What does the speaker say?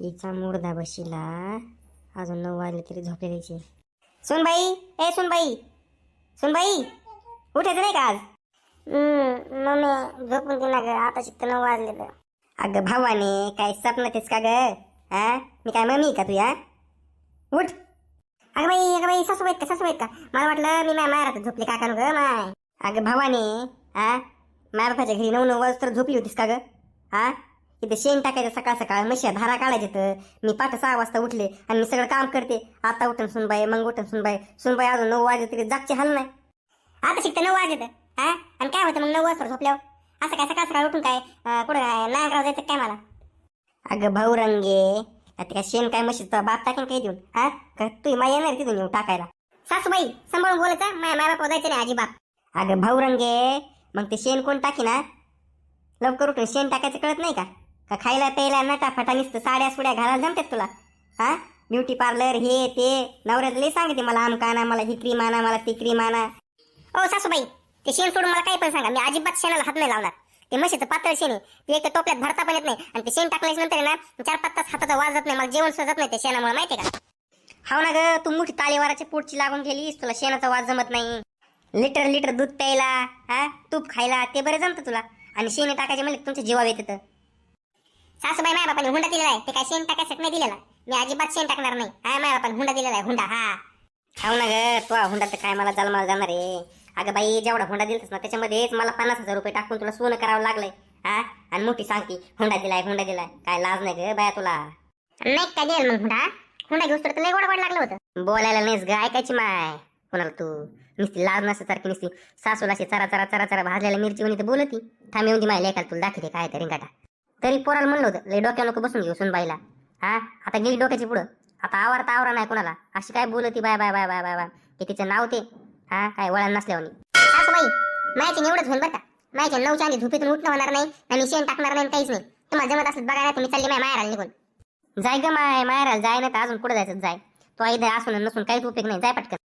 हिचा मुर्दा बशीला. अजून नऊ वाजले तरी झोपलेलीची सुनबाई ए सुनबाई सुनबाई उठायचं नाही का आज? मम्मी झोपून दे ना ग आता शिकत नऊ वाजले तर. अगं भावाने काय स्वप्नातच का ग? हा? मी काय मम्मी का तू उठ. अगं बाई अगं बाई सासू आहेत का सासू सासूबाई का? मला वाटलं मी माझ्या मारात झोपली काका ग माय? अगं भावाने हा? माझ्या बापाच्या घरी नऊ नऊ वाजता झोपली होतीस का ग? हा? इथे शेण टाकायचं सकाळ सकाळ म्हशी धारा काढायचे तर मी पाठ सहा वाजता उठले आणि मी सगळं काम करते. आता उठून सुनबाई मग उठून सुनबाई. सुनबाई अजून नऊ वाजले तरी जागचे हाल नाही. आता शिकते नऊ वाजे तर हा? आणि काय होतं मग नऊ वाजता झोपल्यावर? असं काय सकाळ सकाळ उठून काय कुठं काय नायकराव जायचं काय मला? अगं भाऊ रंगे आता काय शेण काय म्हशीचं बाप टाकेन काही देऊन हा? का तू माय येणार तिथून येऊन टाकायला? सासूबाई सांभाळून बोलायचं माझ्या माय बाप जायचं नाही अजिबात. अगं भाऊ रंगे मग ते शेण कोण टाकी ना लवकर उठून शेण टाकायचं कळत नाही का? का खायला प्यायला नटा फटा नुसतं साड्या सुड्या घालायला जमतात तुला? हा? ब्युटी पार्लर हे ते. नवऱ्याला लई सांगते मला आमका आणा मला ही क्रीम आणा मला ती क्रीम आणा. ओ सासूबाई ते शेण सोडून मला काही पण सांगा मी अजिबात शेणाला हात नाही लावणार. ते म्हशीचं पातळ शेण आहे. ते एक टोपल्यात भरता पण येत नाही. आणि ते शेण टाकल्याच्या नंतर ना चार पाच तास हाताचा वाज जात नाही मला जेवण सजत नाही ते शेणामुळे माहिती का? हाव ना ग तू मोठी ताळेवाराची पोटची लागून गेलीस तुला शेणाचा वाज जमत नाही. लिटर लिटर दूध प्यायला हा तूप खायला ते बरं जमतं तुला. आणि शेण टाकायचे म्हणजे तुमच्या जीवा येतं. सासूबाई माझ्या बापाने हुंडा दिलेला आहे. ते काय शेण टाकायसाठी नाही दिलेला. मी अजिबात शेण टाकणार नाही. हा माझ्या बापाने हुंडा दिलेला आहे हुंडा हा. हाव ना ग तो हुंडा तर काय मला जन्माला जाणार आहे. अगं बाई जेवढा हुंडा दिलतस ना त्याच्यामध्येच मला पन्नास हजार रुपये टाकून तुला सोनं करावं लागलंय. हा? आणि मोठी सांगती हुंडा दिलाय हुंडा दिलाय. काय लाज नाही ग बाया तुला. नाही काय दिलं मग हुंडा? हुंडा घेऊस तर लय गोड गोड लागलं होतं. बोलायला नाहीस ग ऐकायची माय. कोणाला तू? नुसती लाज नसल्यासारखी नुसती सासूला अशी चरा चरा चरा चरा भाजलेल्या मिरची म्हणे तर बोलती. थांब ती माझ्या लेखाला तुला दाखवते काय तरी गाठा तरी पोराला म्हणलं होतं लय डोक्या नको बसून घेऊ सुन बाईला हा आता गेली डोक्याची पुढं. आता आवरता आवरा नाही कोणाला. अशी काय बोलती bye bye bye bye bye bye. ते तिचं नाव ते. हा काय वळण नसल्यावर बाई माहिती एवढंच होईल बरं का. माहिती नऊच्या आधी झोपेतून उठणं होणार नाही आणि शेण टाकणार नाही काहीच नाही. तुम्हाला जमत असत बघा नाही तुम्ही चालले माय माहेराला निघून. जाय ग माय माहेराला जाय नाही तर अजून कुठं जायचं? जाय. तो आई असून नसून काहीच उपयोग नाही. जाय पटकन.